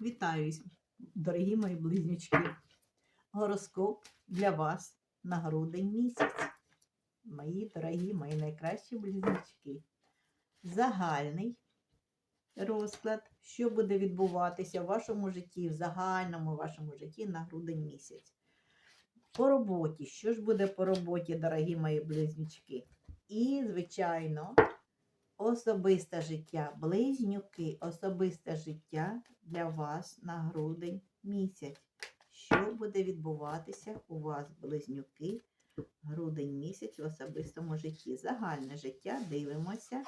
Вітаюсь, дорогі мої близнючки. Гороскоп для вас на грудень місяць. Мої дорогі, мої найкращі близнючки. Загальний розклад, що буде відбуватися в вашому житті, в загальному вашому житті на грудень місяць. По роботі, що ж буде по роботі, дорогі мої близнючки? І, звичайно, особисте життя, близнюки, особисте життя для вас на грудень місяць. Що буде відбуватися у вас, близнюки, грудень місяць в особистому житті? Загальне життя, дивимося.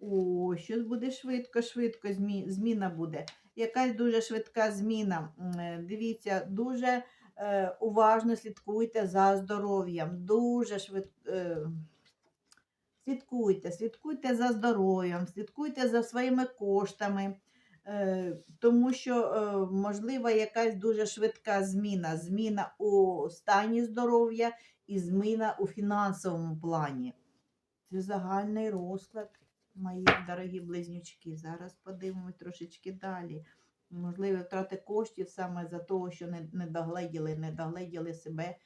О, щось буде швидко, швидко зміна буде. Якась дуже швидка зміна. Е, Дивіться, дуже е, уважно слідкуйте за здоров'ям. Дуже швидко. Слідкуйте, слідкуйте за здоров'ям, слідкуйте за своїми коштами, е, тому що е, можлива якась дуже швидка зміна. Зміна у стані здоров'я і зміна у фінансовому плані. Це загальний розклад, мої дорогі близнючки. Зараз подивимось трошечки далі. Можливі втрати коштів саме за того, що не, не догледіли, не догледіли себе,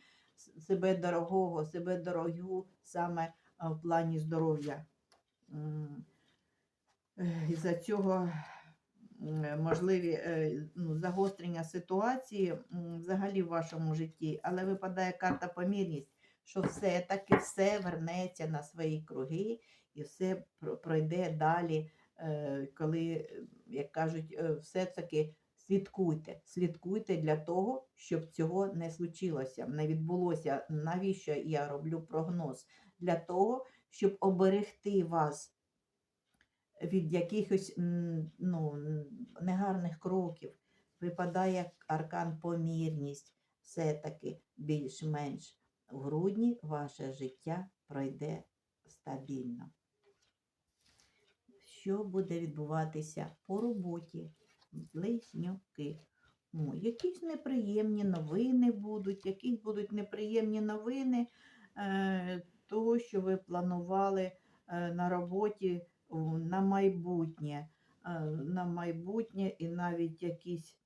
себе дорогого, себе дорогу саме в плані здоров'я. М, е, Із-за цього можливі е, ну, загострення ситуації взагалі в вашому житті, але випадає карта помірність, що все-таки все вернеться на свої круги і все пройде далі, е, коли, як кажуть, е, все-таки слідкуйте. Слідкуйте для того, щоб цього не случилося, не відбулося. Навіщо я роблю прогноз? Для того, щоб оберегти вас від якихось ну, негарних кроків. Випадає аркан помірність, все-таки більш-менш в грудні ваше життя пройде стабільно. Що буде відбуватися по роботі? Близнюки. О, якісь неприємні новини будуть, якісь будуть неприємні новини е, того, що ви планували е, на роботі на майбутнє, е, на майбутнє і навіть якісь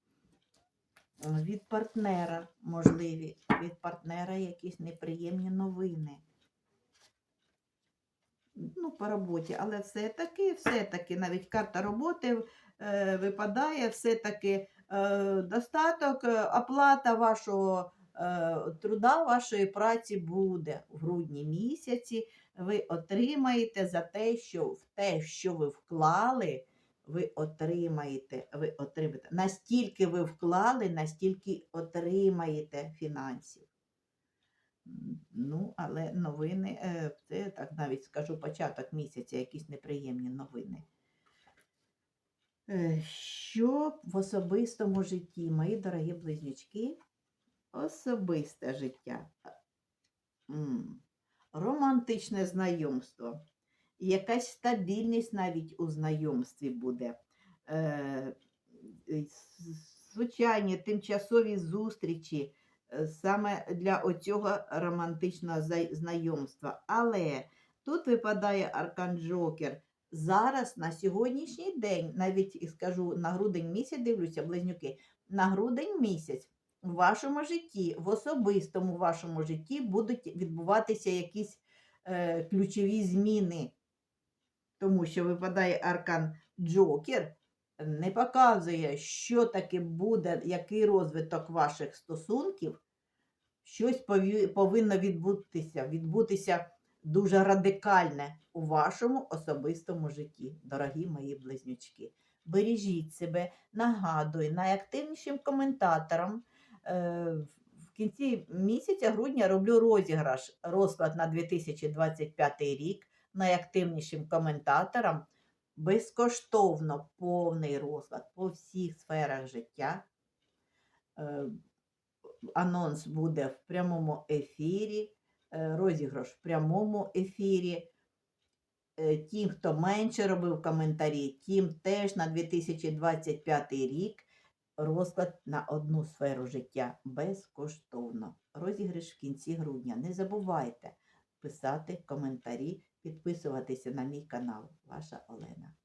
е, від партнера можливі, від партнера якісь неприємні новини. Ну, по роботі, але все-таки, все-таки, навіть карта роботи випадає, все-таки е, достаток, е, оплата вашого е, труда, вашої праці буде в грудні місяці. Ви отримаєте за те, що в те, що ви вклали, ви отримаєте, ви отримаєте. Настільки ви вклали, настільки отримаєте фінансів. Ну, але новини, е, це так навіть скажу початок місяця, якісь неприємні новини. Е, Що в особистому житті, мої дорогі близнючки, особисте життя, романтичне знайомство, якась стабільність навіть у знайомстві буде. Е, Звичайні тимчасові зустрічі е, саме для оцього романтичного знайомства. Але тут випадає аркан Джокер. Зараз на сьогоднішній день, навіть скажу на грудень місяць, дивлюся, близнюки, на грудень місяць в вашому житті, в особистому вашому житті будуть відбуватися якісь е, ключові зміни. Тому що випадає аркан Джокер, не показує, що таке буде, який розвиток ваших стосунків. Щось пові- повинно відбутися, відбутися дуже радикальне у вашому особистому житті, дорогі мої близнючки. Бережіть себе, нагадую, найактивнішим коментаторам е, в кінці місяця грудня роблю розіграш розклад на 2025 рік найактивнішим коментаторам безкоштовно повний розклад по всіх сферах життя. Е, Анонс буде в прямому ефірі, розіграш в прямому ефірі. Е, Тим, хто менше робив коментарі, тим теж на 2025 рік розклад на одну сферу життя безкоштовно. Розіграш в кінці грудня. Не забувайте писати коментарі, підписуватися на мій канал. Ваша Олена.